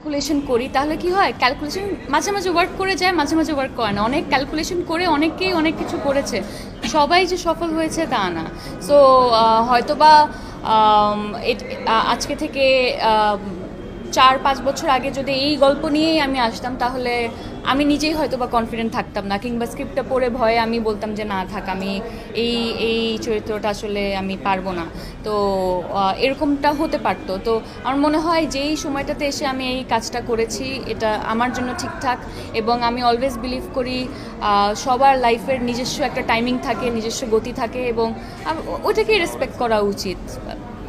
Calculation করি, তাহলে কি হয়? ক্যালকুলেশন মাঝে মাঝে ওয়ার্ক করে যায়, মাঝে মাঝে ওয়ার্ক করে না। অনেক ক্যালকুলেশন করে অনেকেই অনেক কিছু করেছে। সবাই যে সফল হয়েছে তা না। সো হয়তো বা আজকে থেকে চার, পাঁচ বছর আগে যদি এই গল্প নিয়েই আমি আসতাম, তাহলে আমি নিজেই হয়তো বা কনফিডেন্ট থাকতাম না, কিংবা স্ক্রিপ্টটা পড়ে ভয়ে আমি বলতাম যে, না, থাক, আমি এই এই চরিত্রটা আসলে আমি পারব না। তো এরকমটা হতে পারতো। তো আমার মনে হয় যেই সময়টাতে এসে আমি এই কাজটা করেছি, এটা আমার জন্য ঠিকঠাক এবং আমি অলওয়েজ বিলিভ করি সবার লাইফের নিজস্ব একটা টাইমিং থাকে, নিজস্ব গতি থাকে, এবং ওটাকেই রেসপেক্ট করা উচিত,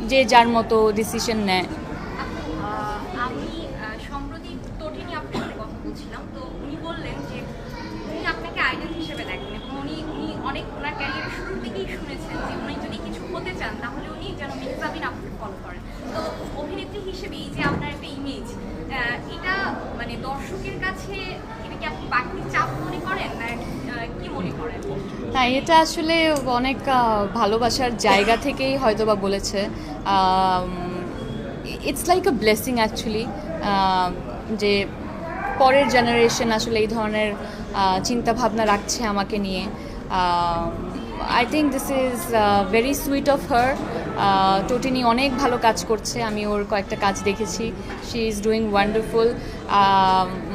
যে যার মতো ডিসিশন নেয় আহ, আমি আহ, সম্প্রতি তটিনী আপনার সাথে কথা বলছিলাম তো উনি বললেন যে উনি আপনাকে আইডল হিসেবে দেখেন এবং উনি উনি অনেক ওনার ক্যারিয়ারের শুরুর থেকেই শুনেছেন যে উনি যদি কিছু হতে চান তাহলে উনি যেন মেহজাবিন আপনাকে ফলো করেন তো অভিনেত্রী হিসেবে এই যে আপনার একটা ইমেজ এটা মানে দর্শকের কাছে এটা হ্যাঁ এটা আসলে অনেক ভালোবাসার জায়গা থেকেই হয়তো বা বলেছে it's like a blessing actually যে পরের জেনারেশন আসলে এই ধরনের চিন্তা ভাবনা রাখছে আমাকে নিয়ে। I think this is very sweet of her টোটিনি অনেক ভালো কাজ করছে, আমি ওর কয়েকটা কাজ দেখেছি। শি ইজ ডুইং ওয়ান্ডারফুল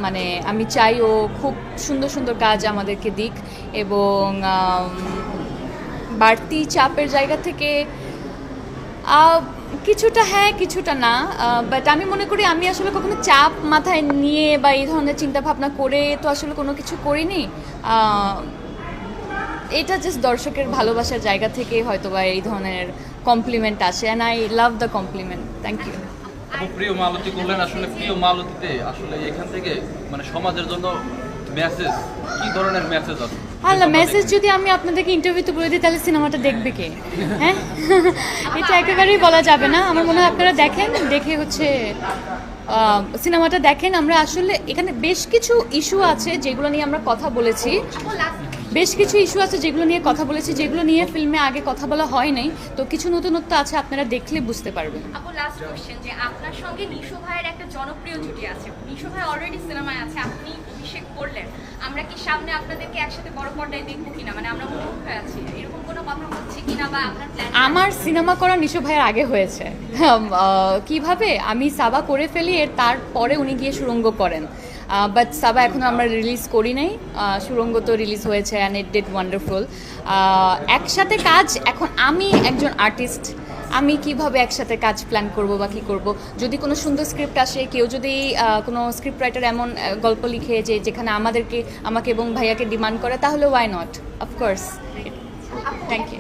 মানে আমি চাই ও খুব সুন্দর সুন্দর কাজ আমাদেরকে দিক এবং বাড়তি চাপের জায়গা থেকে কিছুটা হ্যাঁ কিছুটা না বাট আমি মনে করি আমি আসলে কখনো চাপ মাথায় নিয়ে বা এই ধরনের চিন্তা ভাবনা করে তো আসলে কোনো কিছু করিনি। এটা জাস্ট দর্শকের ভালোবাসার জায়গা থেকে হয়তো বা এই ধরনের কমপ্লিমেন্ট আসে and I love the compliment thank you প্রিয় মালতী করলেন আসলে প্রিয় মালতীতে আসলে এখান থেকে মানে সমাজের জন্য মেসেজ কি ধরনের মেসেজ আছে? আল্লাহ মেসেজ যদি আমি আপনাদেরকে ইন্টারভিউতে বলে দিই তাহলে সিনেমাটা দেখবে কে? হ্যাঁ? এটা একেবারেই বলা যাবে না। আমার মনে হয় আপনারা দেখেন দেখে হচ্ছে সিনেমাটা দেখেন। আমরা আসলে এখানে বেশ কিছু ইস্যু আছে যেগুলো নিয়ে আমরা কথা বলেছি। বেশ কিছু ইস্যু আছে যেগুলো নিয়ে কথা বলেছি যেগুলো নিয়ে ফিল্মে আগে কথা বলা হয় নাই। তো কিছু নতুনত্ব আছে আপনারা দেখলে বুঝতে পারবেন। আপু লাস্ট কোশ্চেন যে আপনার সঙ্গে নিশো ভাইয়ের একটা জনপ্রিয় জুটি আছে। নিশো ভাই অলরেডি সিনেমায় আছে আপনি অভিষেক করলেন। আমরা কি সামনে আপনাদেরকে একসাথে বড় পর্দায় দেখব কিনা? মানে আমরা মুখ হয়ে আছি। এরকম কোনো কথা হচ্ছে কিনা বা আপনার প্ল্যান আমার সিনেমা করা নিশো ভাইয়ের আগে হয়েছে। কীভাবে? আমি সাবা করে ফেলি এর তারপরে উনি গিয়ে সুরঙ্গ করেন। বাট সাবা এখনও আমরা রিলিজ করি নাই। সুরঙ্গ তো রিলিজ হয়েছে অ্যান্ড ইট ডিড ওয়ান্ডারফুল একসাথে কাজ, এখন আমি একজন আর্টিস্ট আমি কীভাবে একসাথে কাজ প্ল্যান করব বা কী করব? যদি কোনো সুন্দর স্ক্রিপ্ট আসে, কেউ যদি কোনো স্ক্রিপ্ট রাইটার এমন গল্প লিখে যে যেখানে আমাদেরকে, আমাকে এবং ভাইয়াকে ডিমান্ড করে, তাহলে why not of course thank you